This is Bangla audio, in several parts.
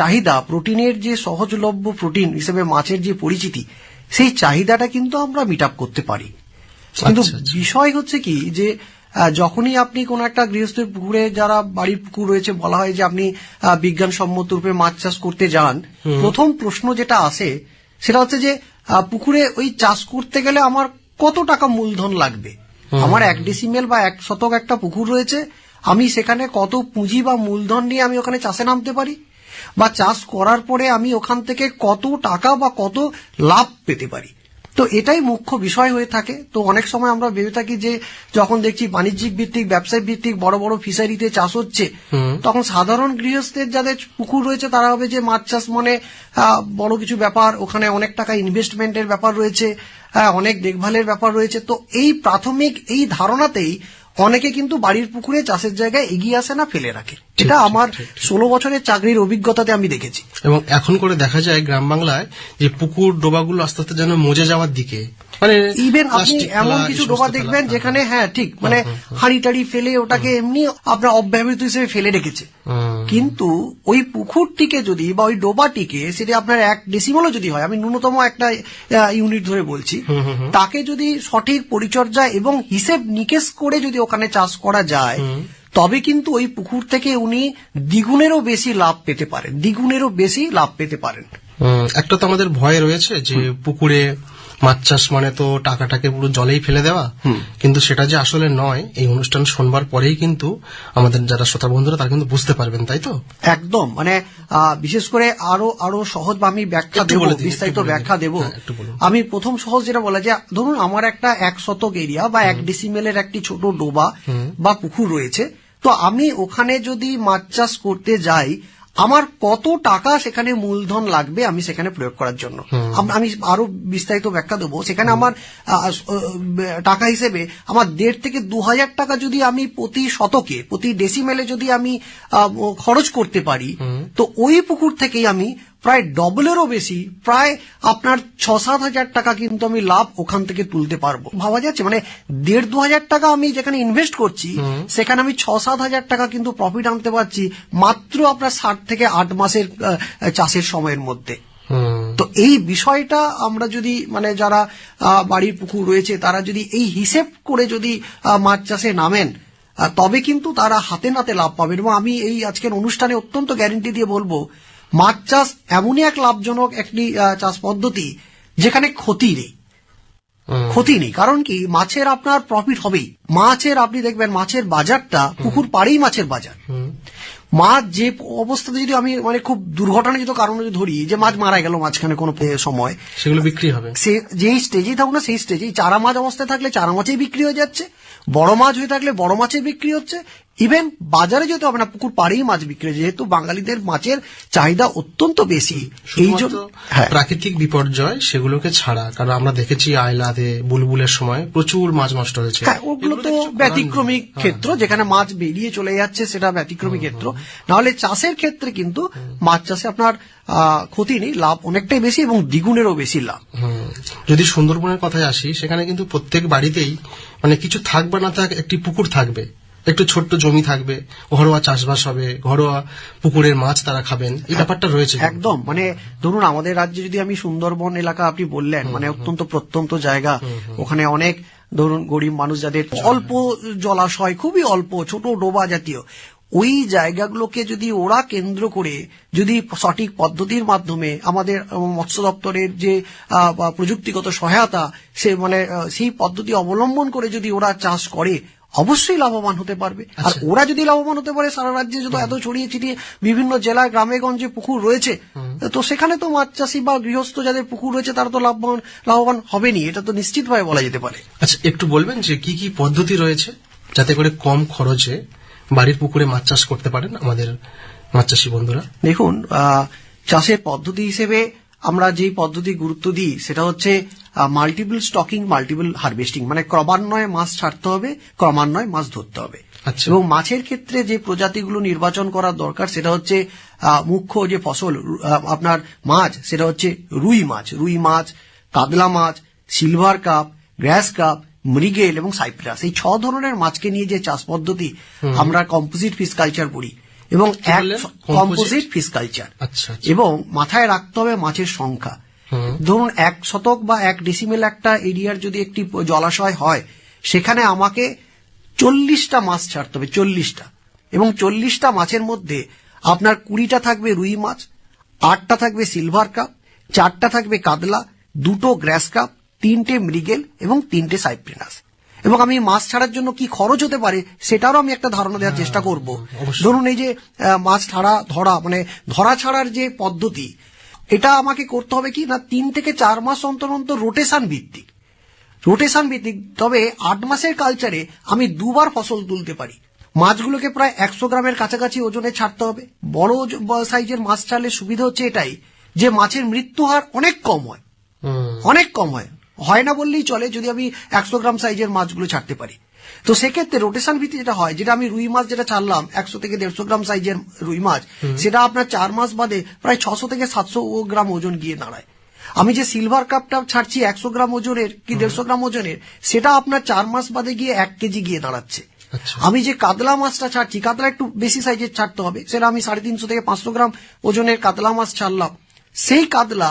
চাহিদা প্রোটিনের যে সহজলভ্য প্রোটিন হিসেবে মাছের যে পরিচিতি সেই চাহিদাটা কিন্তু আমরা মিট আপ করতে পারি। কিন্তু আচ্ছা, আচ্ছা। বিষয় হচ্ছে কি যে যখনই আপনি কোন একটা গৃহস্থের পুকুরে যারা বাড়ির পুকুর রয়েছে বলা হয় যে আপনি বিজ্ঞানসম্মত রূপে মাছ চাষ করতে যান প্রথম প্রশ্ন যেটা আসে সেটা হচ্ছে যে পুকুরে ওই চাষ করতে গেলে আমার কত টাকা মূলধন লাগবে? আমার এক ডিসিমেল বা এক শতক একটা পুকুর রয়েছে আমি সেখানে কত পুঁজি বা মূলধন নিয়ে আমি ওখানে চাষে নামতে পারি? বা চাষ করার পরে আমি ওখান থেকে কত টাকা বা কত লাভ পেতে পারি। তো এটাই মুখ্য বিষয় হয়ে থাকে। তো অনেক সময় আমরা ভেবে থাকি যে যখন দেখছি বাণিজ্যিক ভিত্তিক ব্যবসায়িক ভিত্তিক বড় বড় ফিশারিতে চাষ হচ্ছে তখন সাধারণ গৃহস্থের যাদের পুকুর রয়েছে তারা হবে যে মাছ চাষ মানে বড় কিছু ব্যাপার ওখানে অনেক টাকা ইনভেস্টমেন্টের ব্যাপার রয়েছে অনেক দেখভালের ব্যাপার রয়েছে। তো এই প্রাথমিক এই ধারণাতেই অনেকে কিন্তু বাড়ির পুকুরে চাষের জায়গায় এগিয়ে আসে না ফেলে রাখে। এটা আমার ষোলো বছরের চাকরির অভিজ্ঞতাতে আমি দেখেছি। এবং এখন করে দেখা যায় গ্রাম বাংলায় যে পুকুর ডোবাগুলো আস্তে আস্তে যেন মজে যাওয়ার দিকে মানে ইভেন আপনি এমন কিছু ডোবা দেখবেন যেখানে হ্যাঁ ঠিক মানে হাঁড়ি টাড়ি ফেলে ওটাকে এমনি আপনার অব্যবহৃত হিসেবে ফেলে রেখেছে। কিন্তু ওই পুকুরটিকে যদি বা ওই ডোবাটিকে সেটা আপনার এক ডেসিমলও যদি হয় আমি ন্যূনতম একটা ইউনিট ধরে বলছি তাকে যদি সঠিক পরিচর্যা এবং হিসেব নিকেশ করে যদি ওখানে চাষ করা যায় তবে কিন্তু ওই পুকুর থেকে উনি দ্বিগুণেরও বেশি লাভ পেতে পারেন দ্বিগুণেরও বেশি লাভ পেতে পারেন। একটা তো আমাদের ভয় রয়েছে যে পুকুরে মাছ চাষ মানে তো টাকাটাকে পুরো জলেই ফেলে দেওয়া। কিন্তু সেটা যে আসলে নয় এই অনুষ্ঠান শোনবার পরেই কিন্তু আমাদের যারা শ্রোতা বন্ধুরা তারা কিন্তু বুঝতে পারবেন তাই তো? একদম। মানে বিশেষ করে আরও আরও সহজ বা আমি ব্যাখ্যা দেবো বিস্তারিত ব্যাখ্যা দেবো। হ্যাঁ। আমি প্রথম সহজ যেটা বলা যে ধরুন আমার একটা এক শতক এরিয়া বা এক ডিসিমেলের একটি ছোট ডোবা বা পুকুর রয়েছে। তো আমি ওখানে যদি মাছ চাষ করতে যাই আমার কত টাকা সেখানে মূলধন লাগবে আমি সেখানে প্রয়োগ করার জন্য? আমি আরও বিস্তারিত ব্যাখ্যা দেবো। সেখানে আমার টাকা হিসেবে আমার দেড় থেকে দু হাজার টাকা যদি আমি প্রতি শতকে প্রতি ডেসিমেলে যদি আমি খরচ করতে পারি তো ওই পুকুর থেকেই আমি প্রায় ডবলেরও বেশি প্রায় আপনার ছ সাত হাজার টাকা কিন্তু আমি লাভ ওখান থেকে তুলতে পারব। ভাবা যাচ্ছে? মানে দেড় দু হাজার টাকা আমি যেখানে ইনভেস্ট করছি সেখানে আমি ছ সাত হাজার টাকা কিন্তু প্রফিট আনতে পারছি মাত্র আপনার ষাট থেকে আট মাসের চাষের সময়ের মধ্যে। তো এই বিষয়টা আমরা যদি মানে যারা বাড়ির পুকুর রয়েছে তারা যদি এই হিসেব করে যদি মাছ চাষে নামেন তবে কিন্তু তারা হাতে নাতে লাভ পাবেন। এবং আমি এই আজকের অনুষ্ঠানে অত্যন্ত গ্যারেন্টি দিয়ে বলব মাছ চাষ এমনই এক লাভজনক একটি চাষ পদ্ধতি যেখানে ক্ষতি নেই। ক্ষতি নেই কারণ কি? মাছের আপনার প্রফিট হবেই। মাছের আপনি দেখবেন মাছের বাজারটা পুকুর পাড়েই মাছের বাজার। মাছ যে অবস্থাতে যদি আমি মানে খুব দুর্ঘটনাজনিত কারণে যদি ধরি যে মাছ মারা গেল মাঝখানে কোনো সময় সেগুলো বিক্রি হবে। সে যেই স্টেজেই থাকুক না সেই স্টেজেই চারা মাছ অবস্থায় থাকলে চারা মাছেই বিক্রি হয়ে যাচ্ছে বড় মাছ হয়ে থাকলে বড় মাছেই বিক্রি হচ্ছে ইভেন বাজারে যেহেতু না পুকুর পাড়েই মাছ বিক্রি যেহেতু বাঙালিদের মাছের চাহিদা অত্যন্ত বেশি এই জন্য হ্যাঁ। প্রাকৃতিক বিপর্যয় সেগুলোকে ছাড়া কারণ আমরা দেখেছি আয়লাতে বুলবুলের সময় প্রচুর মাছ নষ্ট হয়েছে। হ্যাঁ ওগুলো তো ব্যতিক্রমী হ্যাঁ। ক্ষেত্র যেখানে মাছ বেরিয়ে চলে যাচ্ছে সেটা ব্যতিক্রমী ক্ষেত্র। নাহলে চাষের ক্ষেত্রে কিন্তু মাছ চাষে আপনার আহ, ক্ষতি নেই লাভ অনেকটাই বেশি এবং দ্বিগুণেরও বেশি লাভ। যদি সুন্দরবনের কথায় আসি সেখানে কিন্তু প্রত্যেক বাড়িতেই মানে কিছু থাক বা না থাক একটি পুকুর থাকবে। একটু ছোট্ট জমি থাকবে ঘরোয়া চাষবাস হবে ঘরোয়া পুকুরের মাছ তারা খাবেন। এই ব্যাপারটা রয়েছে একদম। মানে ধরুন আমাদের রাজ্যে যদি আমি সুন্দরবন এলাকা আপনি বললেন মানে অত্যন্ত প্রত্যন্ত জায়গা ওখানে অনেক ধরুন গরিব মানুষ যাদের অল্প জলাশয় খুবই অল্প ছোট ডোবা জাতীয় ওই জায়গাগুলোকে যদি ওরা কেন্দ্র করে যদি সঠিক পদ্ধতির মাধ্যমে আমাদের মৎস্য দপ্তরের যে আহ, প্রযুক্তিগত সহায়তা সে মানে সেই পদ্ধতি অবলম্বন করে যদি ওরা চাষ করে অবশ্যই লাভবান হতে পারবে। আর ওরা যদি লাভবান হতে পারে সারা রাজ্যে যত এত ছড়িয়ে ছিটিয়ে বিভিন্ন জেলায় গ্রামে গঞ্জে পুকুর রয়েছে তো সেখানে তো মাছ চাষি বা গৃহস্থ যাদের পুকুর রয়েছে তারা তো লাভবান লাভবান হবেনি এটা তো নিশ্চিতভাবে বলা যেতে পারে। আচ্ছা একটু বলবেন যে কি কি পদ্ধতি রয়েছে যাতে করে কম খরচে বাড়ির পুকুরে মাছ চাষ করতে পারেন আমাদের মাছ চাষি বন্ধুরা? দেখুন আহ, চাষের পদ্ধতি হিসেবে আমরা যেই পদ্ধতি গুরুত্ব দিই সেটা হচ্ছে মাল্টিপল স্টকিং মাল্টিপল হারভেস্টিং মানে ক্রমান্বয়ে মাছ ছাড়তে হবে ক্রমান্বয়ে মাছ ধরতে হবে। আচ্ছা। এবং মাছের ক্ষেত্রে যে প্রজাতিগুলো নির্বাচন করা দরকার সেটা হচ্ছে মুখ্য যে ফসল আপনার মাছ সেটা হচ্ছে রুই মাছ। রুই মাছ কাতলা মাছ সিলভার কাপ গ্রাস কাপ মৃগেল এবং সাইপ্রাস এই ছ ধরনের মাছকে নিয়ে যে চাষ পদ্ধতি আমরা কম্পোজিট ফিস কালচার করি এবং এক কম্পোজিট ফিস কালচার এবং মাথায় রাখতে হবে মাছের সংখ্যা। ধরুন এক শতক বা এক ডিসিমেল একটা এরিয়ার যদি একটি জলাশয় হয় সেখানে আমাকে চল্লিশটা মাছ ছাড়তে হবে চল্লিশটা। এবং চল্লিশটা মাছের মধ্যে আপনার কুড়িটা থাকবে রুই মাছ আটটা থাকবে সিলভার কাপ চারটা থাকবে কাতলা দুটো গ্র্যাস কাপ তিনটে মৃগেল এবং তিনটে সাইপ্রিনাস এবং আমি মাছ ছাড়ার জন্য কি খরচ হতে পারে সেটারও আমি একটা ধারণা দেওয়ার চেষ্টা করব। ধরুন এই যে মাছ ছাড়া ধরা মানে ধরা ছাড়ার যে পদ্ধতি এটা আমাকে করতে হবে কি? না তিন থেকে চার মাস অন্তর অন্তর রোটেশন ভিত্তিক। রোটেশন ভিত্তিক তবে আট মাসের কালচারে আমি দুবার ফসল তুলতে পারি। মাছগুলোকে প্রায় একশো গ্রামের কাছাকাছি ওজনে ছাড়তে হবে। বড় সাইজের মাছ ছাড়লে সুবিধা হচ্ছে এটাই যে মাছের মৃত্যু হার অনেক কম হয়। অনেক কম হয়। হয় না বললেই চলে যদি আমি একশো গ্রাম সাইজের মাছগুলো ছাড়তে পারি। তো সেক্ষেত্রে রোটেশন ভিত্তি যেটা হয় যেটা আমি রুই মাছ যেটা ছাড়লাম একশো থেকে দেড়শো গ্রাম সাইজের রুই মাছ সেটা আপনার চার মাস বাদে প্রায় ছশো থেকে সাতশো গ্রাম ওজন গিয়ে দাঁড়ায়। আমি যে সিলভার কাপটা ছাড়ছি একশো গ্রাম ওজনের কি দেড়শো গ্রাম ওজনের সেটা আপনার চার মাস বাদে গিয়ে এক কেজি গিয়ে দাঁড়াচ্ছে। আচ্ছা। আমি যে কাতলা মাছটা ছাড়ছি কাতলা একটু বেশি সাইজের ছাড়তে হবে সেটা আমি সাড়ে তিনশো থেকে পাঁচশো গ্রাম ওজনের কাতলা মাছ ছাড়লাম। সেই কাতলা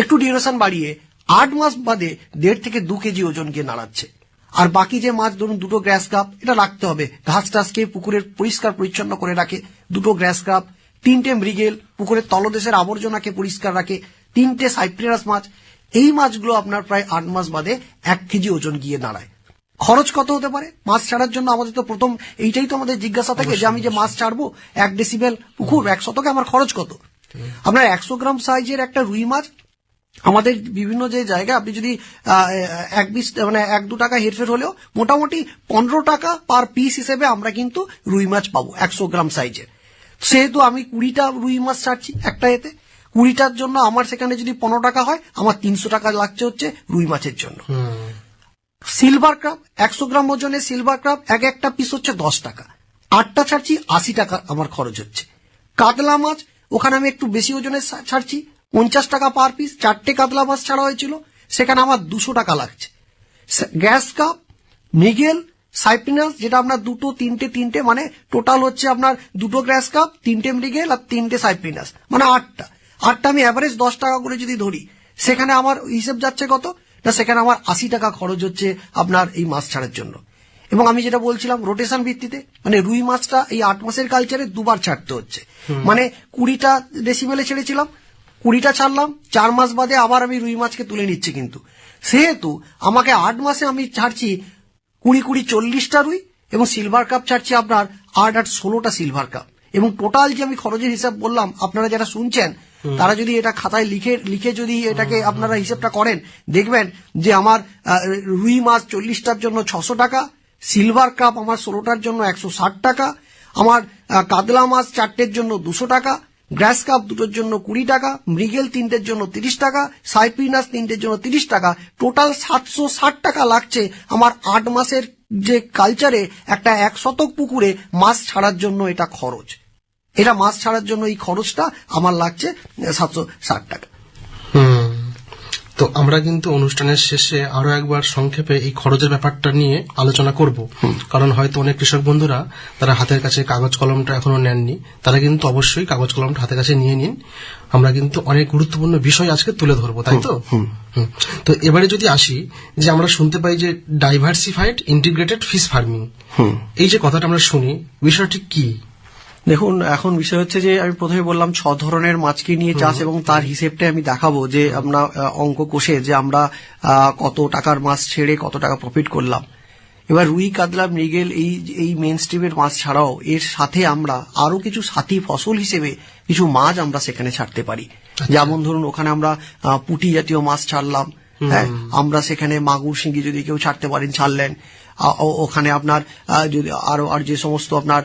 একটু ডিউরেশন বাড়িয়ে আট মাস বাদে দেড় থেকে দু কেজি ওজন গিয়ে নাড়াচ্ছে আর বাকি যে মাছ ধরুন দুটো গ্রাস কাপ এটা রাখতে হবে। ঘাস টাস খেয়ে পুকুরের পরিষ্কার পরিচ্ছন্ন করে রাখে। দুটো গ্রাস কাপ তিনটে মৃগেল পুকুরের তলদেশের আবর্জনাকে পরিষ্কার রাখে। তিনটে সাইপ্রিনাস মাছ এই মাছগুলো আপনার প্রায় আট মাস বাদে এক কেজি ওজন গিয়ে দাঁড়ায়। খরচ কত হতে পারে? মাছ ছাড়ার জন্য আমাদের তো প্রথম এইটাই তো আমাদের জিজ্ঞাসা থাকে যে আমি যে মাছ ছাড়বো এক ডেসিবেল পুকুর এক শতকে আমার খরচ কত? আপনার একশো গ্রাম সাইজের একটা রুই মাছ আমাদের বিভিন্ন যে জায়গায় আপনি যদি এক বিশ মানে এক দু টাকা হেরফের হলেও মোটামুটি পনেরো টাকা পার পিস হিসেবে আমরা কিন্তু রুই মাছ পাবো একশো গ্রাম সাইজের সেহেতু আমি কুড়িটা রুই মাছ ছাড়ছি একটা এতে। কুড়িটার জন্য আমার সেখানে যদি পনেরো টাকা হয় আমার তিনশো টাকা লাগছে হচ্ছে রুই মাছের জন্য। হুম। সিলভার ক্রাব একশো গ্রাম ওজনের সিলভার ক্রাব এক একটা পিস হচ্ছে দশ টাকা। আটটা ছাড়ছি আশি টাকা আমার খরচ হচ্ছে। কাতলা মাছ ওখানে আমি একটু বেশি ওজনের ছাড়ছি পঞ্চাশ টাকা পার পিস চারটে কাতলা মাছ ছাড়া হয়েছিল সেখানে আমার দুশো টাকা লাগছে। গ্যাস কাপ মিগেল সাইপ্রিনাস যেটা আপনার দুটো তিনটে তিনটে মানে টোটাল হচ্ছে আপনার দুটো গ্যাস কাপ তিনটে মৃগেল আর তিনটে সাইপ্রিনাস মানে আটটা। আটটা আমি অ্যাভারেজ দশ টাকা করে যদি ধরি সেখানে আমার হিসেব যাচ্ছে কত? না সেখানে আমার আশি টাকা খরচ হচ্ছে আপনার এই মাছ ছাড়ার জন্য। এবং আমি যেটা বলছিলাম রোটেশন ভিত্তিতে মানে রুই মাছটা এই আট মাসের কালচারে দুবার ছাড়তে হচ্ছে। মানে কুড়িটা ডেসিমেলে ছেড়েছিলাম কুড়িটা ছাড়লাম চার মাস বাদে আবার আমি রুই মাছকে তুলে নিচ্ছি কিন্তু। সেহেতু আমাকে আট মাসে আমি ছাড়ছি কুড়ি কুড়ি চল্লিশটা রুই এবং সিলভার কাপ ছাড়ছি আপনার আট আট ষোলোটা সিলভার কাপ। এবং টোটাল যে আমি খরচের হিসাব বললাম আপনারা যারা শুনছেন তারা যদি এটা খাতায় লিখে লিখে যদি এটাকে আপনারা হিসেবটা করেন দেখবেন যে আমার রুই মাছ চল্লিশটার জন্য ছশো টাকা সিলভার কাপ আমার ষোলোটার জন্য একশো ষাট টাকা আমার কাতলা মাছ চারটের জন্য দুশো টাকা গ্রাস কাপ দুটোর জন্য কুড়ি টাকা, মৃগেল তিনটের জন্য তিরিশ টাকা, সাইপ্রিনাস তিনটের জন্য তিরিশ টাকা। টোটাল সাতশো ষাট টাকা লাগছে আমার আট মাসের যে কালচারে একটা এক শতক পুকুরে মাছ ছাড়ার জন্য এটা খরচ। এটা মাছ ছাড়ার জন্য এই খরচটা আমার লাগছে সাতশো ষাট টাকা। তো আমরা কিন্তু অনুষ্ঠানের শেষে আরও একবার সংক্ষেপে এই খরচের ব্যাপারটা নিয়ে আলোচনা করব। কারণ হয়তো অনেক কৃষক বন্ধুরা তারা হাতের কাছে কাগজ কলমটা এখনও নেননি তারা কিন্তু অবশ্যই কাগজ কলমটা হাতের কাছে নিয়ে নিন। আমরা কিন্তু অনেক গুরুত্বপূর্ণ বিষয় আজকে তুলে ধরবো তাই তো। তো এবারে যদি আসি যে আমরা শুনতে পাই যে ডাইভার্সিফাইড ইন্টিগ্রেটেড ফিশ ফার্মিং এই যে কথাটা আমরা শুনি বিষয়টি কি? দেখুন এখন বিষয় হচ্ছে যে আমি প্রথমে বললাম ছ ধরনের মাছকে নিয়ে চাষ এবং তার হিসেবটা আমি দেখাবো যে আমরা অঙ্ক কষে যে আমরা কত টাকার মাছ ছেড়ে কত টাকা প্রফিট করলাম। এবার রুই কাতলা মৃগেল এই এই মেন স্ট্রিমের মাছ ছাড়াও এর সাথে আমরা আরও কিছু সাথী ফসল হিসেবে কিছু মাছ আমরা সেখানে ছাড়তে পারি। যেমন ধরুন ওখানে আমরা পুঁটি জাতীয় মাছ ছাড়লাম হ্যাঁ আমরা সেখানে মাগুর শিঙ্গি যদি কেউ ছাড়তে পারেন ছাড়লেন। ওখানে আপনার যদি আরও আর যে সমস্ত আপনার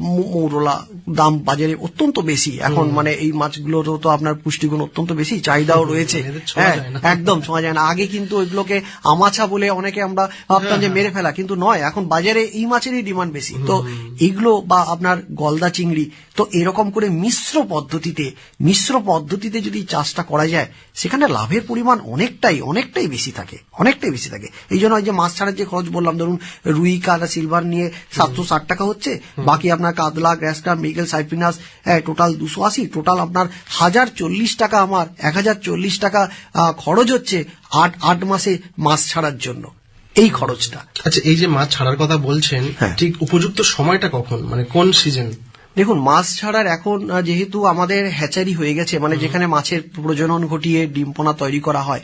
মৌরলা দাম বাজারে অত্যন্ত বেশি। এখন মানে এই মাছগুলোরও তো আপনার পুষ্টিগুণ অত্যন্ত বেশি চাহিদাও রয়েছে। হ্যাঁ একদম ছোঁয়া যায় না। আগে কিন্তু এগুলোকে আমাছা বলে অনেকে আমরা ভাবতাম যে মেরে ফেলা কিন্তু নয় এখন বাজারে এই মাছেরই ডিমান্ড বেশি। তো এইগুলো বা আপনার গলদা চিংড়ি তো এরকম করে মিশ্র পদ্ধতিতে মিশ্র পদ্ধতিতে যদি চাষটা করা যায় সেখানে লাভের পরিমাণ অনেকটাই অনেকটাই বেশি থাকে অনেকটাই বেশি থাকে। এই জন্য যে মাছ ছাড়ার যে খরচ বললাম করলাম ধরুন রুই কাদা সিলভার নিয়ে সাতশো ষাট টাকা হচ্ছে। বাকি আপনার কাতলা গ্যাসকার মিগেল সাইপিনাস টোটাল দুশো আশি। টোটাল আপনার হাজার চল্লিশ টাকা আমার এক হাজার চল্লিশ টাকা খরচ হচ্ছে আট আট মাসে মাছ ছাড়ার জন্য। এই খরচটা। আচ্ছা এই যে মাছ ছাড়ার কথা বলছেন হ্যাঁ। ঠিক উপযুক্ত সময়টা কখন? মানে কোন সিজন দেখুন মাছ ছাড়ার এখন যেহেতু আমাদের হ্যাচারি হয়ে গেছে মানে যেখানে মাছের প্রজনন ঘটিয়ে ডিমপোনা তৈরি করা হয়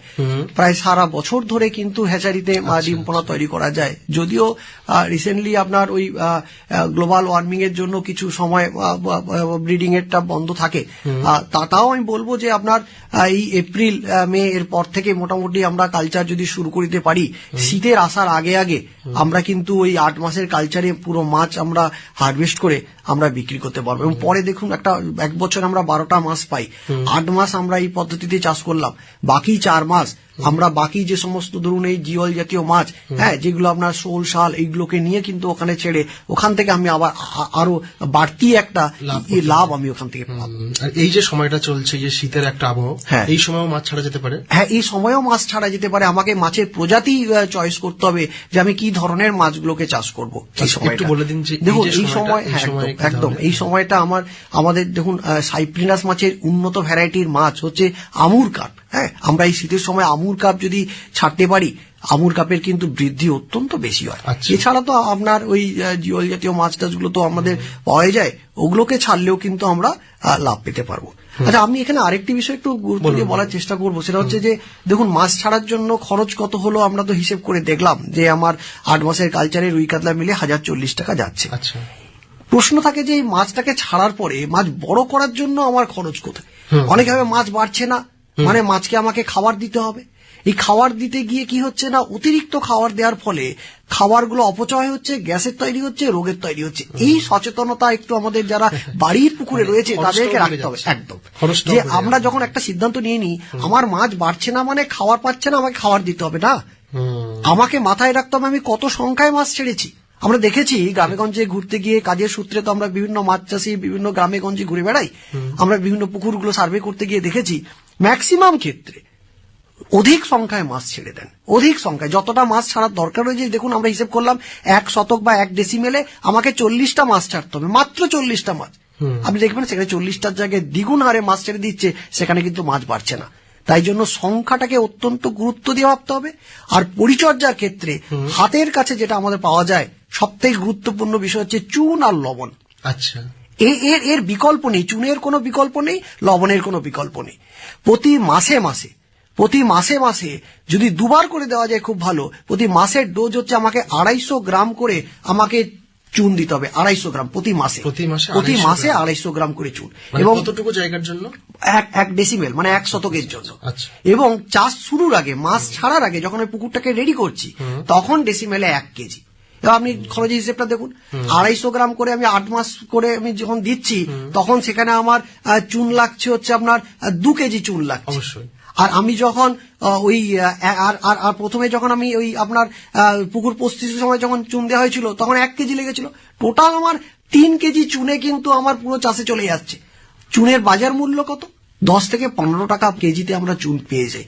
প্রায় সারা বছর ধরে কিন্তু হ্যাচারিতে আহ, ডিমপোনা তৈরি করা যায়। যদিও রিসেন্টলি আপনার ওই গ্লোবাল ওয়ার্মিং এর জন্য কিছু সময় ব্রিডিং এরটা বন্ধ থাকে। তাও আমি বলব যে আপনার এই এপ্রিল মে এর পর থেকে মোটামুটি আমরা কালচার যদি শুরু করিতে পারি শীতের আসার আগে আগে আমরা কিন্তু ওই আট মাসের কালচারে পুরো মাছ আমরা হারভেস্ট করে আমরা বিক্রি করতে পারব। এবং পরে দেখুন একটা এক বছর আমরা বারোটা মাস পাই। আট মাস আমরা এই পদ্ধতিতে চাষ করলাম। বাকি চার মাস আমরা বাকি যে সমস্ত ধরুন এই জিওল জাতীয় মাছ হ্যাঁ যেগুলো আপনার শোল শাল এইগুলোকে নিয়ে কিন্তু ওখানে ছেড়ে ওখান থেকে আমি আবার আরও বাড়তি একটা লাভ আমি ওখান থেকে পাবো। এই যে সময়টা চলছে যে শীতের একটা আবহাওয়া হ্যাঁ। এই সময়ও মাছ ছাড়া যেতে পারে? হ্যাঁ এই সময়েও মাছ ছাড়া যেতে পারে। আমাকে মাছের প্রজাতি চয়েস করতে হবে যে আমি কি ধরনের মাছগুলোকে চাষ করব এই আচ্ছা, সময়টা। বলে দিন যে দেখুন এই সময় হ্যাঁ, একদম? এই সময়টা আমার আমাদের দেখুন সাইপ্রিনাস মাছের উন্নত ভ্যারাইটির মাছ হচ্ছে আমুর কাঠ হ্যাঁ। আমরা এই শীতের সময় আমুর কাপ যদি ছাড়তে পারি আমুর কাপের কিন্তু বৃদ্ধি অত্যন্ত বেশি হয়। আচ্ছা। এছাড়া তো আপনার ওই জিওল জাতীয় মাছ টাছগুলো তো আমাদের পাওয়া যায় ওগুলোকে ছাড়লেও কিন্তু আমরা লাভ পেতে পারব। আচ্ছা আমি এখানে আরেকটি বিষয় একটু গুরুত্ব দিয়ে বলার চেষ্টা করব সেটা হচ্ছে যে দেখুন মাছ ছাড়ার জন্য খরচ কত হলো আমরা তো হিসেব করে দেখলাম যে আমার আট মাসের কালচারে রুই কাতলা মিলে হাজার চল্লিশ টাকা যাচ্ছে। আচ্ছা। প্রশ্ন থাকে যে এই মাছটাকে ছাড়ার পরে মাছ বড় করার জন্য আমার খরচ কোথায়? অনেক ভাবে মাছ বাড়ছে না মানে মাছকে আমাকে খাবার দিতে হবে। এই খাওয়ার দিতে গিয়ে কি হচ্ছে না অতিরিক্ত খাবার দেওয়ার ফলে খাবারগুলো অপচয় হচ্ছে গ্যাসের তৈরি হচ্ছে রোগের তৈরি হচ্ছে। এই সচেতনতা একটু আমাদের যারা বাড়ির পুকুরে রয়েছে তাদেরকে রাখতে হবে একদম। যে আমরা যখন একটা সিদ্ধান্ত নিয়ে নিই আমার মাছ বাড়ছে না মানে খাবার পাচ্ছে না আমাকে খাবার দিতে হবে না। আমাকে মাথায় রাখতে হবে আমি কত সংখ্যায় মাছ ছেড়েছি। আমরা দেখেছি গ্রামেগঞ্জে ঘুরতে গিয়ে কাজের সূত্রে তো আমরা বিভিন্ন মাছ চাষি বিভিন্ন গ্রামে গঞ্জে ঘুরে বেড়াই। আমরা বিভিন্ন পুকুরগুলো সার্ভে করতে গিয়ে দেখেছি ম্যাক্সিমাম ক্ষেত্রে অধিক সংখ্যায় মাছ ছেড়ে দেন। অধিক সংখ্যায়। যতটা মাছ ছাড়ার দরকার রয়েছে দেখুন আমরা হিসেব করলাম এক শতক বা এক ডেসিমেলে আমাকে চল্লিশটা মাছ ছাড়তে হবে মাত্র চল্লিশটা মাছ। আপনি দেখবেন সেখানে চল্লিশটার জায়গায় দ্বিগুণ হারে মাছ ছেড়ে দিচ্ছে সেখানে কিন্তু মাছ বাড়ছে না। তাই জন্য সংখ্যাটাকে অত্যন্ত গুরুত্ব দিয়ে ভাবতে হবে। আর পরিচর্যার ক্ষেত্রে হাতের কাছে যেটা আমাদের পাওয়া যায় সব থেকে গুরুত্বপূর্ণ বিষয় হচ্ছে চুন আর লবণ। আচ্ছা। এর এর বিকল্প নেই চুনের কোনো বিকল্প নেই লবণের কোনো বিকল্প নেই। প্রতি মাসে মাসে প্রতি মাসে মাসে যদি দুবার করে দেওয়া যায় খুব ভালো। প্রতি মাসের ডোজ হচ্ছে আমাকে আড়াইশো গ্রাম করে আমাকে চুন দিতে হবে আড়াইশো গ্রাম প্রতি মাসে। প্রতি মাসে প্রতি 250 মাসে গ্রাম। আড়াইশো গ্রাম করে চুন। মানে এবং কতটুকু জায়গার জন্য? এক এক ডেসিমেল মানে এক শতকের জন্য। আচ্ছা। এবং চাষ শুরুর আগে মাস ছাড়ার আগে যখন ওই পুকুরটাকে রেডি করছি তখন ডেসিমেলে এক কেজি। এবার আপনি খরচের হিসেবটা দেখুন। আড়াইশো গ্রাম করে আমি আট মাস করে আমি যখন দিচ্ছি তখন সেখানে আমার চুন লাগছে হচ্ছে আপনার দু কেজি চুন লাগছে। অবশ্যই। আর আমি যখন ওই আর আর প্রথমে যখন আমি ওই আপনার পুকুর প্রস্তুতির সময় যখন চুন দেওয়া হয়েছিল, তখন এক কেজি লেগেছিল। টোটাল আমার তিন কেজি চুনে কিন্তু আমার পুরো চাষে চলে যাচ্ছে। চুনের বাজার মূল্য কত? দশ থেকে পনেরো টাকা কেজিতে আমরা চুন পেয়ে যাই।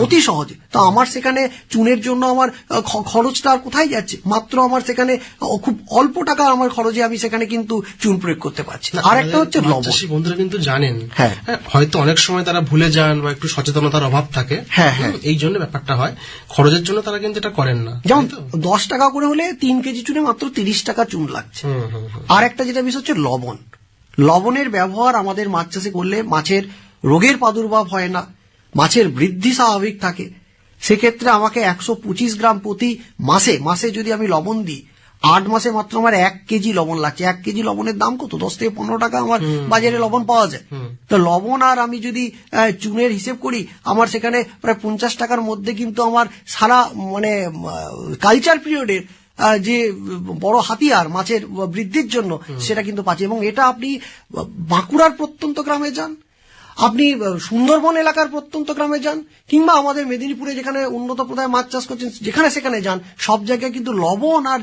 অতি সহজে। তা আমার সেখানে চুনের জন্য আমার খরচটা আর কোথায় যাচ্ছে? মাত্র আমার সেখানে খুব অল্প টাকা আমার খরচে আমি সেখানে কিন্তু চুন প্রয়োগ করতে পারছি আর একটা হচ্ছে লবণ। বন্ধুরা কিন্তু জানেন হ্যাঁ। হয়তো অনেক সময় তারা ভুলে যান বা একটু সচেতনতার অভাব থাকে। হ্যাঁ, হ্যাঁ। এই জন্য ব্যাপারটা হয়। খরচের জন্য তারা কিন্তু এটা করেন না যেমন দশ টাকা করে হলে তিন কেজি চুনে মাত্র তিরিশ টাকা চুন লাগছে। আর একটা যেটা বিষয় হচ্ছে লবণ। লবণের ব্যবহার আমাদের মাছ চাষে করলে মাছের রোগের প্রাদুর্ভাব হয় না। মাছের বৃদ্ধি স্বাভাবিক থাকে। সেক্ষেত্রে আমাকে একশো পঁচিশ গ্রাম প্রতি মাসে মাসে যদি আমি লবণ দিই আট মাসে মাত্র আমার এক কেজি লবণ লাগছে। এক কেজি লবণের দাম কত? দশ থেকে পনেরো টাকা আমার বাজারে লবণ পাওয়া যায়। তো লবণ আর আমি যদি চুনের হিসেব করি আমার সেখানে প্রায় পঞ্চাশ টাকার মধ্যে কিন্তু আমার সারা মানে কালচার পিরিয়ডের যে বড় হাতিয়ার মাছের বৃদ্ধির জন্য সেটা কিন্তু পাচ্ছে। এবং এটা আপনি বাঁকুড়ার প্রত্যন্ত গ্রামে যান। আপনি সুন্দরবন এলাকার প্রত্যন্ত গ্রামে যান, কিংবা আমাদের মেদিনীপুরে যেখানে উন্নত প্রদায় মাছ চাষ করছেন, যেখানে সেখানে যান, সব জায়গায় কিন্তু লবণ আর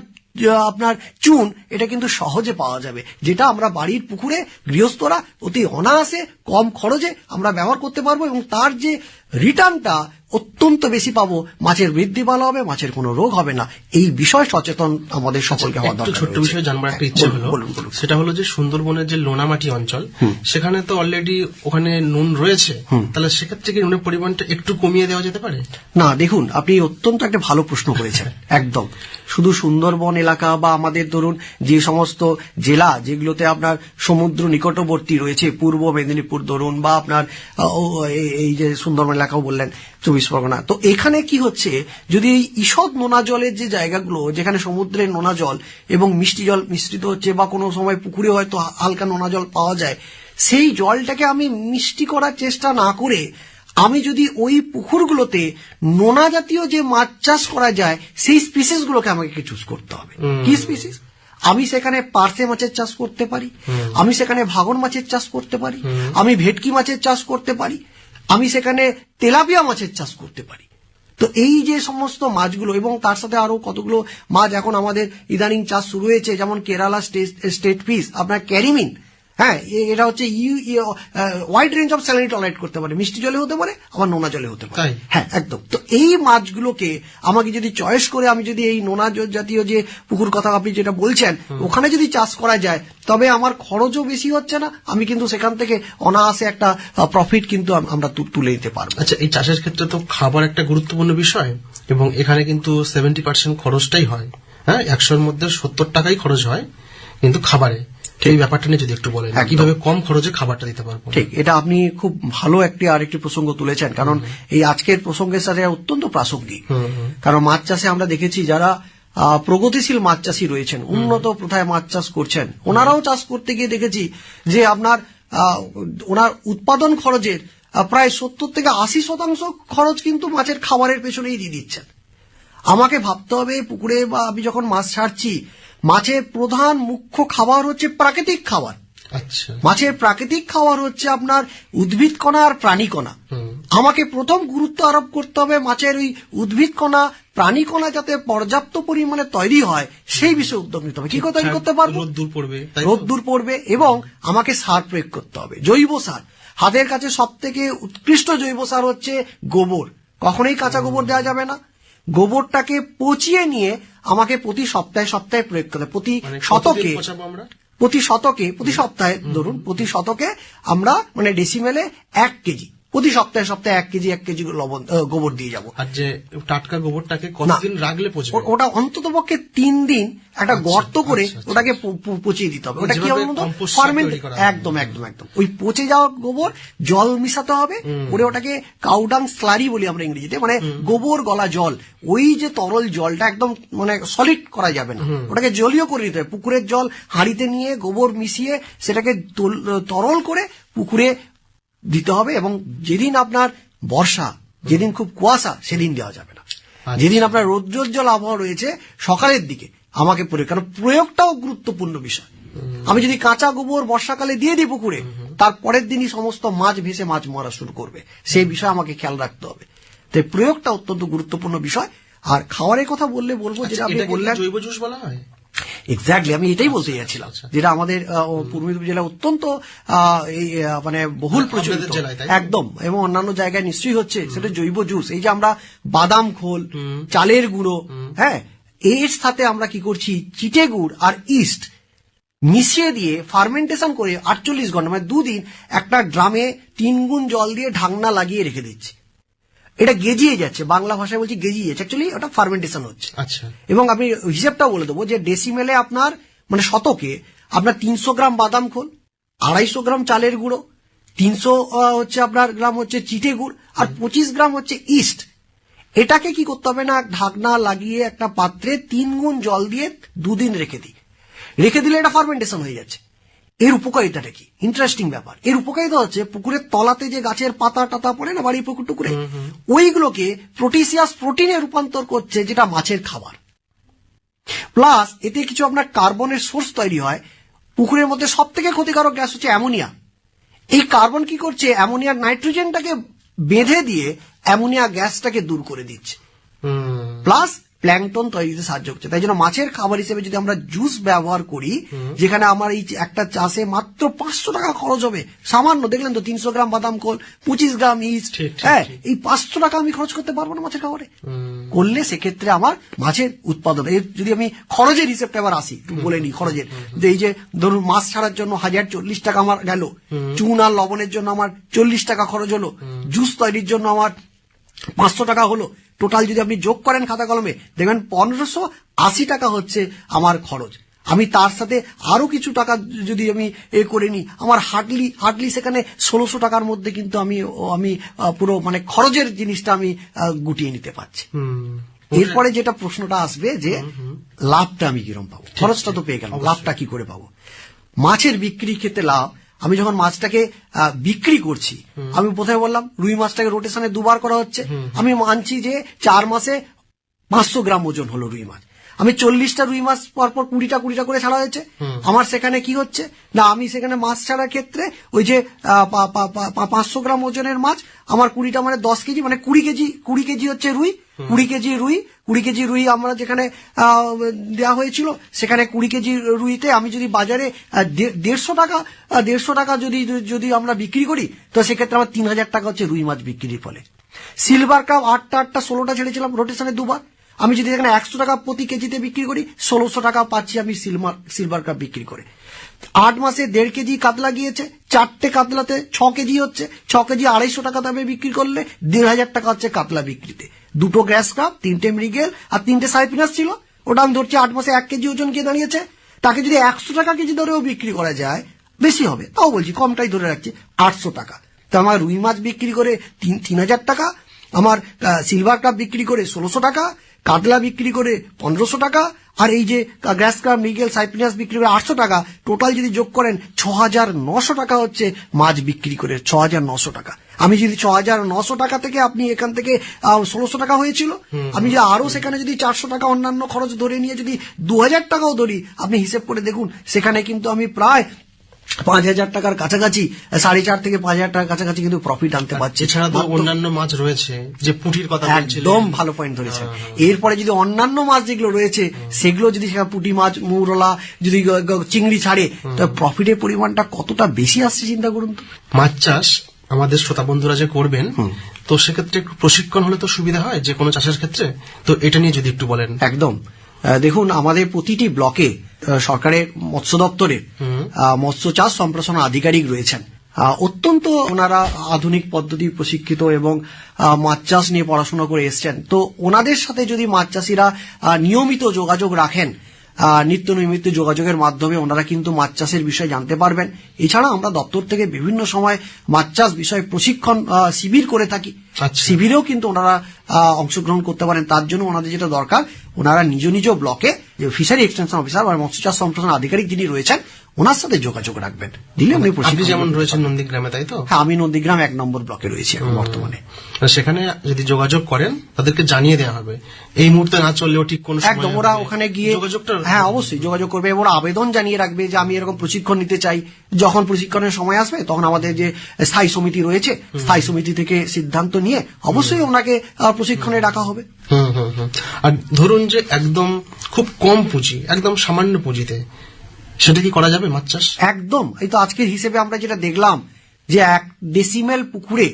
আপনার চুন, এটা কিন্তু সহজে পাওয়া যাবে। যেটা আমরা বাড়ির পুকুরে গৃহস্থরা অতি অনায়াসে, কম খরচে আমরা ব্যবহার করতে পারব এবং তার যে রিটার্নটা অত্যন্ত বেশি পাবো। মাছের বৃদ্ধি ভালো হবে মাছের কোনো রোগ হবে না। এই বিষয় সচেতন আমাদের সকলকে হওয়া দরকার ছোট্ট। বিষয়ে জানবার একটা ইচ্ছে হলো। সেটা হলো যে সুন্দরবনের যে লোনামাটি অঞ্চল সেখানে তো অলরেডি ওখানে নুন রয়েছে। তাহলে সেক্ষেত্রে কি নুনের পরিমাণটা একটু কমিয়ে দেওয়া যেতে পারে? না দেখুন আপনি অত্যন্ত একটা ভালো প্রশ্ন করেছেন। একদম। শুধু সুন্দরবন এলাকা বা আমাদের ধরুন যে সমস্ত জেলা যেগুলোতে আপনার সমুদ্র নিকটবর্তী রয়েছে পূর্ব মেদিনীপুর ধরুন বা আপনার এই যে সুন্দরবন এলাকাও বললেন চব্বিশ পরগনা। তো এখানে কি হচ্ছে? যদি এই ঈষৎ নোনা জলের যে জায়গাগুলো যেখানে সমুদ্রের নোনা জল এবং মিষ্টি জল মিশ্রিত হচ্ছে বা কোনো সময় পুকুরে হয়তো হালকা নোনা জল পাওয়া যায় সেই জলটাকে আমি মিষ্টি করার চেষ্টা না করে আমি যদি ওই পুকুরগুলোতে নোনা জাতীয় যে মাছ চাষ করা যায় সেই স্পিসিস গুলোকে আমাকে চুজ করতে হবে? কি স্পিসিস আমি সেখানে পার্সে মাছের চাষ করতে পারি আমি সেখানে ভাগন মাছের চাষ করতে পারি আমি ভেটকি মাছের চাষ করতে পারি আমি সেখানে তেলাপিয়া মাছের চাষ করতে পারি। তো এই যে সমস্ত মাছগুলো এবং তার সাথে আরও কতগুলো মাছ এখন আমাদের ইদানিং চাষ শুরু হয়েছে, যেমন কেরালা স্টেট ফিস আপনার ক্যারিমিন হ্যাঁ এটা হচ্ছে you wide range of salary tolerate করতে পারে। মিষ্টি জলে হতে পারে আবার নোনা জলে হতে পারে? হ্যাঁ একদম। তো এই মাছগুলোকে আমাকে যদি চয়েস করে আমি যদি এই নোনা জাতীয় যে পুকুর কথা আপনি যেটা বলছেন ওখানে যদি চাষ করা যায় তবে আমার খরচও বেশি হচ্ছে না আমি কিন্তু সেখান থেকে অনায়াসে একটা প্রফিট কিন্তু আমরা তুলে নিতে পারব। আচ্ছা এই চাষের ক্ষেত্রে তো খাবার একটা গুরুত্বপূর্ণ বিষয় এবং এখানে কিন্তু সেভেন্টি পার্সেন্ট খরচটাই হয়। হ্যাঁ একশোর মধ্যে সত্তর টাকাই খরচ হয় কিন্তু খাবারে। এই ব্যাপারটা নিয়ে যদি একটু বলেন। কীভাবে কম খরচে খাবারটা দিতে পারব? ঠিক এটা আপনি খুব ভালো একটি আরেকটি প্রসঙ্গ তুলেছেন কারণ এই আজকের প্রসঙ্গের সাথে অত্যন্ত প্রাসঙ্গিক। কারণ মাছ চাষে আমরা দেখেছি যারা প্রগতিশীল মাছ চাষি রয়েছেন উন্নত প্রথায় মাছ চাষ করছেন। ওনারাও চাষ করতে গিয়ে দেখেছি যে আপনার আহ, ওনার উৎপাদন খরচের প্রায় সত্তর থেকে আশি শতাংশ খরচ কিন্তু মাছের খাবারের পেছনেই দিয়ে দিচ্ছেন। আমাকে ভাবতে হবে পুকুরে বা আমি যখন মাছ ছাড়ছি মাছের প্রধান মুখ্য খাবার হচ্ছে প্রাকৃতিক খাবার। আচ্ছা। মাছের প্রাকৃতিক খাবার হচ্ছে আপনার উদ্ভিদ কণা আর প্রাণী কণা। আমাকে প্রথম গুরুত্ব আরোপ করতে হবে মাছের ওই উদ্ভিদ কণা প্রাণী কণা যাতে পর্যাপ্ত পরিমাণে তৈরি হয় সেই বিষয়ে উদ্যোগ নিতে হবে। কি তৈরি করতে পারব? রোদ দূর পড়বে? রোদ্দুর পড়বে এবং আমাকে সার প্রয়োগ করতে হবে। জৈব সার। হাতের কাছে সব থেকে উৎকৃষ্ট জৈব সার হচ্ছে গোবর। কখনোই কাঁচা গোবর দেওয়া যাবে না। গোবরটাকে পচিয়ে নিয়ে আমাকে প্রতি সপ্তাহে সপ্তাহে প্রয়োগ করে প্রতি মানে শতকে পচাবো প্রতি শতকে প্রতি সপ্তাহে ধরুন প্রতি শতকে আমরা মানে ডেসিমেলে এক কেজি। প্রতি সপ্তাহে সপ্তাহে এক কেজি এক কেজি লবণ গোবর দিয়ে যাব। আর যে টাটকা গোবরটাকে কতদিন রাখলে পচবে? ওটা অন্তত পক্ষে তিন দিন একটা গর্ত করে আচ্ছা, আচ্ছা। ওটাকে পচিয়ে দিতে হবে। ওটা কি হবে। একদম একদম একদম। ওই পচে যাওয়া গোবর জল মিশাতে হবে করে ওটাকে কাউডাং স্লারি বলি আমরা ইংরেজিতে মানে গোবর গলা জল। ওই যে তরল জলটা একদম মানে সলিড করা যাবে না। ওটাকে জলীয় করে দিতে হবে। পুকুরের জল হাঁড়িতে নিয়ে গোবর মিশিয়ে সেটাকে তরল করে পুকুরে দিতে হবে এবং যেদিন আপনার বর্ষা যেদিন খুব কুয়াশা সেদিন দেওয়া যাবে না। আচ্ছা। যেদিন আপনার রৌদ্রোজ্জ্বল আবহাওয়া রয়েছে সকালের দিকে আমাকে প্রয়োগ কারণ প্রয়োগটাও গুরুত্বপূর্ণ বিষয়। আমি যদি কাঁচা গোবর বর্ষাকালে দিয়ে দিই পুকুরে তার পরের দিনই সমস্ত মাছ ভেসে মাছ মরা শুরু করবে। সেই বিষয়ে আমাকে খেয়াল রাখতে হবে। তাই প্রয়োগটা অত্যন্ত গুরুত্বপূর্ণ বিষয়। আর খাওয়ারের কথা বললে বলব যেটা আচ্ছা, আপনি বললেন জৈব জুস বলা হয়? এক্স্যাক্টলি আমি এটাই বলতে যাচ্ছিলাম আচ্ছা। যেটা আমাদের পূর্ব মেদিনীপুর জেলা অত্যন্ত মানে বহুল প্রচলিত? একদম এবং অন্যান্য জায়গায় নিশ্চয়ই হচ্ছে সেটা জৈব জুস এই যে আমরা বাদাম খোল চালের গুঁড়ো হ্যাঁ এর সাথে আমরা কি করছি চিটে গুড় আর ইস্ট মিশিয়ে দিয়ে ফার্মেন্টেশন করে আটচল্লিশ ঘণ্টা মানে দুদিন একটা ড্রামে তিন গুণ জল দিয়ে ঢাকনা লাগিয়ে রেখে দিচ্ছি। এটা গেজিয়ে যাচ্ছে বাংলা ভাষায় বলছি গেজিয়ে যাচ্ছে। অ্যাকচুয়ালি ওটা ফার্মেন্টেশন হচ্ছে। আচ্ছা। এবং আপনি হিসেবটাও বলে দেবো যে ডেসিমেলে আপনার মানে শতকে আপনার তিনশো গ্রাম বাদাম খোল আড়াইশো গ্রাম চালের গুঁড়ো তিনশো হচ্ছে আপনার গ্রাম হচ্ছে চিটে গুড় আর পঁচিশ গ্রাম হচ্ছে ইস্ট। এটাকে কি করতে হবে না ঢাকনা লাগিয়ে একটা পাত্রে তিন গুণ জল দিয়ে দুদিন রেখে দিই। রেখে দিলে এটা ফার্মেন্টেশন হয়ে যাচ্ছে। এর উপকারিতাটা কি? ইন্টারেস্টিং ব্যাপার। এর উপকারিতা হচ্ছে পুকুরের তলাতে যে গাছের পাতা টাতা পড়ে না বাড়ির পুকুর টুকুরে? ওইগুলোকে প্রোটিসিয়াস প্রোটিনে রূপান্তর করছে যেটা মাছের খাবার। প্লাস এতে কিছু আপনার কার্বনের সোর্স তৈরি হয়। পুকুরের মধ্যে সব থেকে ক্ষতিকারক গ্যাস হচ্ছে অ্যামোনিয়া। এই কার্বন কি করছে? অ্যামোনিয়ার নাইট্রোজেনটাকে বেঁধে দিয়ে অ্যামোনিয়া গ্যাসটাকে দূর করে দিচ্ছে। প্লাস প্ল্যাংটন তৈরিতে সাহায্য করছে। তাই জন্য মাছের খাবার হিসেবে যদি আমরা জুস ব্যবহার করি যেখানে আমার এই একটা চাষে মাত্র পাঁচশো টাকা খরচ হবে। সামান্য দেখলেন তো তিনশো গ্রাম বাদাম খোল পঁচিশ গ্রাম ইস্ট। হ্যাঁ এই পাঁচশো টাকা আমি খরচ করতে পারব না মাছের খাবারে। করলে সেক্ষেত্রে আমার মাছের উৎপাদন। এই যদি আমি খরচের হিসেবটা এবার আসি বলে নিই খরচের। যে এই যে ধরুন মাছ ছাড়ার জন্য হাজার চল্লিশ টাকা আমার গেল চুন আর লবণের জন্য আমার চল্লিশ টাকা খরচ হলো জুস তৈরির জন্য আমার পাঁচশো টাকা হলো টোটাল যদি আপনি যোগ করেন খাতা কলমে দেখবেন পনেরোশো আশি টাকা হচ্ছে আমার খরচ। আমি তার সাথে আরও কিছু টাকা যদি আমি এ করে নিই আমার হার্ডলি হার্ডলি সেখানে ষোলোশো টাকার মধ্যে কিন্তু আমি আমি পুরো মানে খরচের জিনিসটা আমি গুটিয়ে নিতে পারছি। এরপরে যেটা প্রশ্নটা আসবে যে লাভটা আমি কিরম পাবো? খরচটা তো পেয়ে গেলাম লাভটা কি করে পাবো? মাছের বিক্রি ক্ষেত্রে লাভ আমি যখন মাছটাকে বিক্রি করছি আমি প্রথমে বললাম রুই মাছটাকে রোটেশনে দুবার করা হচ্ছে। আমি মানছি যে চার মাসে পাঁচশো গ্রাম ওজন হলো রুই মাছ। আমি চল্লিশটা রুই মাছ পরপর কুড়িটা কুড়িটা করে ছাড়া হয়েছে। আমার সেখানে কি হচ্ছে? না আমি সেখানে মাছ ছাড়ার ক্ষেত্রে ওই যে পাঁচশো গ্রাম ওজনের মাছ আমার কুড়িটা মানে দশ কেজি মানে কুড়ি কেজি কুড়ি কেজি হচ্ছে রুই কুড়ি কেজি রুই কুড়ি কেজি রুই আমরা যেখানে দেওয়া হয়েছিল সেখানে কুড়ি কেজি রুইতে আমি যদি বাজারে দেড়শো টাকা দেড়শো টাকা যদি যদি আমরা বিক্রি করি তো সেক্ষেত্রে আমার তিন হাজার টাকা হচ্ছে রুই মাছ বিক্রির ফলে। সিলভার কাপ আটটা আটটা ষোলোটা ছেড়েছিলাম রোটেশনে দুবার। আমি যদি এখানে একশো টাকা প্রতি কেজিতে বিক্রি করি, ষোলোশো টাকা পাচ্ছি আমি সিলভার সিলভার কাপ বিক্রি করে। আট মাসে দেড় কেজি কাতলা গিয়েছে, চারটে কাতলাতে ছ কেজি হচ্ছে, ছ কেজি আড়াইশো টাকা দামে বিক্রি করলে দেড় হাজার টাকা হচ্ছে কাতলা বিক্রিতে। দুটো গ্যাস কাপ, তিনটে মৃগেল আর তিনটে সাইপিনাস ছিল। ওটা আমি ধরছি আট মাসে এক কেজি ওজন গিয়ে দাঁড়িয়েছে। তাকে যদি একশো টাকা কেজি ধরেও বিক্রি করা যায়, বেশি হবে। তাও বলছি, কমটাই ধরে রাখছি, আটশো টাকা। তো আমার রুই মাছ বিক্রি করে তিন তিন হাজার টাকা। আমার সিলভার কাপ বিক্রি করে ষোলোশো টাকা। কাতলা বিক্রি করে পনেরোশো টাকা আর এই যে গ্যাস কাপ মিগেল সাইপিনাস বিক্রি করে আটশো টাকা টোটাল যদি যোগ করেন ছ হাজার নশো টাকা হচ্ছে মাছ বিক্রি করে ছ হাজার নশো টাকা। আমি যদি ছ হাজার নশো টাকা থেকে আপনি এখান থেকে ষোলোশো টাকা হয়েছিল আমি যদি আরও সেখানে যদি চারশো টাকা অন্যান্য খরচ ধরে নিয়ে যদি দু হাজার টাকাও ধরি আপনি হিসেব করে দেখুন সেখানে কিন্তু আমি প্রায় পাঁচ হাজার টাকার কাছাকাছি সাড়ে চার থেকে পাঁচ হাজার টাকার কাছাকাছি কিন্তু প্রফিট আনতে পারছে। এছাড়া তো অন্যান্য মাছ রয়েছে যে পুঁটির কথা একদম ভালো পয়েন্ট ধরেছে এরপরে যদি অন্যান্য মাছ যেগুলো রয়েছে সেগুলো যদি পুঁটি মাছ মৌরলা যদি চিংড়ি ছাড়ে তো প্রফিটের পরিমাণটা কতটা বেশি আসছে চিন্তা করুন তো? মাছ চাষ আমাদের শ্রোতা বন্ধুরা যে করবেন তো সেক্ষেত্রে একটু প্রশিক্ষণ হলে তো সুবিধা হয় যে কোনো চাষের ক্ষেত্রে। তো এটা নিয়ে যদি একটু বলেন। একদম। দেখুন আমাদের প্রতিটি ব্লকে সরকারের মৎস্য দপ্তরে মৎস্য চাষ সম্প্রসারণ আধিকারিক রয়েছেন। আহ, অত্যন্ত ওনারা আধুনিক পদ্ধতি প্রশিক্ষিত এবং মাছ চাষ নিয়ে পড়াশোনা করে এসছেন। তো ওনাদের সাথে যদি মাছ চাষিরা নিয়মিত যোগাযোগ রাখেন নিত্য নৈমিত্য যোগাযোগের মাধ্যমে ওনারা কিন্তু মাছ চাষের বিষয়ে জানতে পারবেন। এছাড়া আমরা দপ্তর থেকে বিভিন্ন সময় মাছ চাষ বিষয়ে প্রশিক্ষণ শিবির করে থাকি। আচ্ছা। শিবিরেও কিন্তু ওনারা অংশগ্রহণ করতে পারেন। তার জন্য ওনাদের যেটা দরকার ওনারা নিজ নিজ ব্লকে যে ফিশারি এক্সটেনশন অফিসার বা মৎস্য চাষ সম্প্রসারণ আধিকারিক যিনি রয়েছেন ওনার সাথে যোগাযোগ রাখবেন। দিলে উনি আপনি প্রশিক্ষণ যেমন রয়েছেন নন্দীগ্রামে তাই তো? হ্যাঁ আমি নন্দীগ্রাম এক নম্বর ব্লকে রয়েছি এখন বর্তমানে। সেখানে যদি যোগাযোগ করেন তাদেরকে জানিয়ে দেওয়া হবে। এই মুহূর্তে না চললেও ঠিক কোন একদম ওরা ওখানে গিয়ে যোগাযোগটা হ্যাঁ অবশ্যই যোগাযোগ করবে এবং ওরা আবেদন জানিয়ে রাখবে যে আমি এরকম প্রশিক্ষণ নিতে চাই। যখন প্রশিক্ষণের সময় আসবে তখন আমাদের যে স্থায়ী সমিতি রয়েছে স্থায়ী সমিতি থেকে সিদ্ধান্ত নিয়ে অবশ্যই ওনাকে প্রশিক্ষণে রাখা হবে। হুম হুম হুম। আর ধরুন যে একদম খুব কম পুঁজি একদম সামান্য পুঁজিতে সেটা কি করা যাবে মাছ চাষ? একদম। এই তো আজকের হিসেবে আমরা যেটা দেখলাম যে এক ডেসিমেল পুকুরে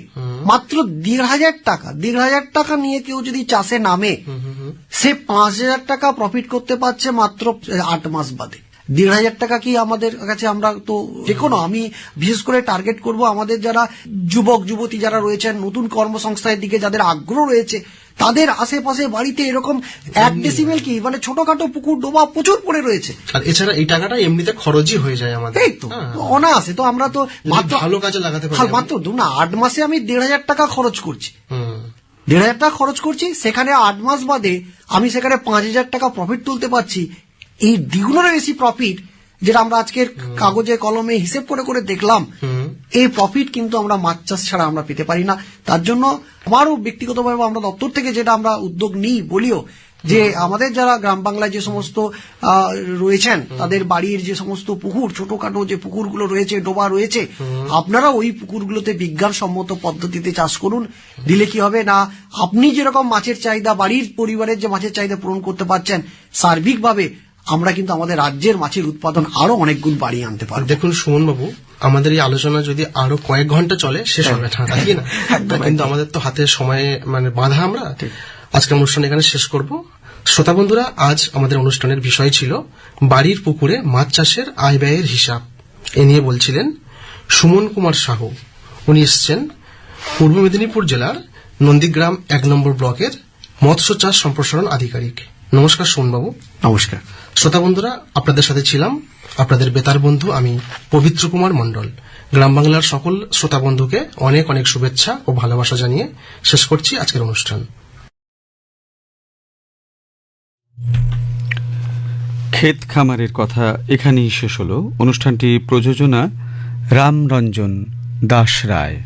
মাত্র দেড় হাজার টাকা দেড় হাজার টাকা নিয়ে কেউ যদি চাষে নামে সে পাঁচ হাজার টাকা প্রফিট করতে পারছে মাত্র আট মাস বাদে। দেড় হাজার টাকা কি আমাদের কাছে আমরা তো যে কোনো আমি বিশেষ করে টার্গেট করব আমাদের যারা যুবক যুবতী যারা রয়েছেন নতুন কর্মসংস্থানের দিকে যাদের আগ্রহ রয়েছে তাদের আশেপাশে বাড়িতে এরকম এক ডেসিমেল কি? মানে ছোটখাটো পুকুর ডোবা প্রচুর পড়ে রয়েছে। আর এছাড়া এই টাকাটা এমনিতে খরচই হয়ে যায় আমাদের। এই তো হ্যাঁ। অনায়াসে। তো আমরা তো মাত্র ভালো কাজে লাগাতে পারি হ্যাঁ, মাত্র ধরুন না আট মাসে আমি দেড় হাজার টাকা খরচ করছি। হুম। দেড় হাজার টাকা খরচ করছি সেখানে আট মাস বাদে আমি সেখানে পাঁচ হাজার টাকা প্রফিট তুলতে পারছি। এই দ্বিগুণের বেশি প্রফিট যেটা আমরা আজকের কাগজে কলমে হিসেব করে করে দেখলাম এই প্রফিট কিন্তু আমরা মাছ চাষ ছাড়া আমরা পেতে পারি না। তার জন্য আমারও ব্যক্তিগতভাবে আমরা দপ্তর থেকে যেটা আমরা উদ্যোগ নিই বলিও যে আমাদের যারা গ্রাম বাংলায় যে সমস্ত রয়েছেন তাদের বাড়ির যে সমস্ত পুকুর ছোটখাটো যে পুকুরগুলো রয়েছে ডোবা রয়েছে আপনারা ওই পুকুরগুলোতে বিজ্ঞানসম্মত পদ্ধতিতে চাষ করুন। দিলে কি হবে না আপনি যেরকম মাছের চাহিদা বাড়ির পরিবারের যে মাছের চাহিদা পূরণ করতে পারছেন সার্বিকভাবে আমরা কিন্তু আমাদের রাজ্যের মাছের উৎপাদন আরও অনেক গুণ বাড়িয়ে আনতে পারব। দেখুন সুমন বাবু আমাদের এই আলোচনা যদি আরও কয়েক ঘণ্টা চলে শেষ হবে না কিন্তু আমাদের তো হাতে সময়ে মানে বাধা আমরা। আজকের অনুষ্ঠান এখানে শেষ করব। শ্রোতা বন্ধুরা আজ আমাদের অনুষ্ঠানের বিষয় ছিল বাড়ির পুকুরে মাছ চাষের আয় ব্যয়ের হিসাব। এ নিয়ে বলছিলেন সুমন কুমার সাহু। উনি এসছেন পূর্ব মেদিনীপুর জেলার নন্দীগ্রাম এক নম্বর ব্লকের মৎস্য চাষ সম্প্রসারণ আধিকারিক। নমস্কার সুমনবাবু। নমস্কার। শ্রোতা বন্ধুরা, আপনাদের সাথে ছিলাম আপনাদের বেতার বন্ধু আমি পবিত্র কুমার মণ্ডল। গ্রাম বাংলার সকল শ্রোতা বন্ধুকে অনেক অনেক শুভেচ্ছা ও ভালোবাসা জানিয়ে শেষ করছি আজকের অনুষ্ঠান। ক্ষেত খামারের কথা এখানেই শেষ হলো। অনুষ্ঠানটি প্রযোজনা রামরঞ্জন দাস রায়।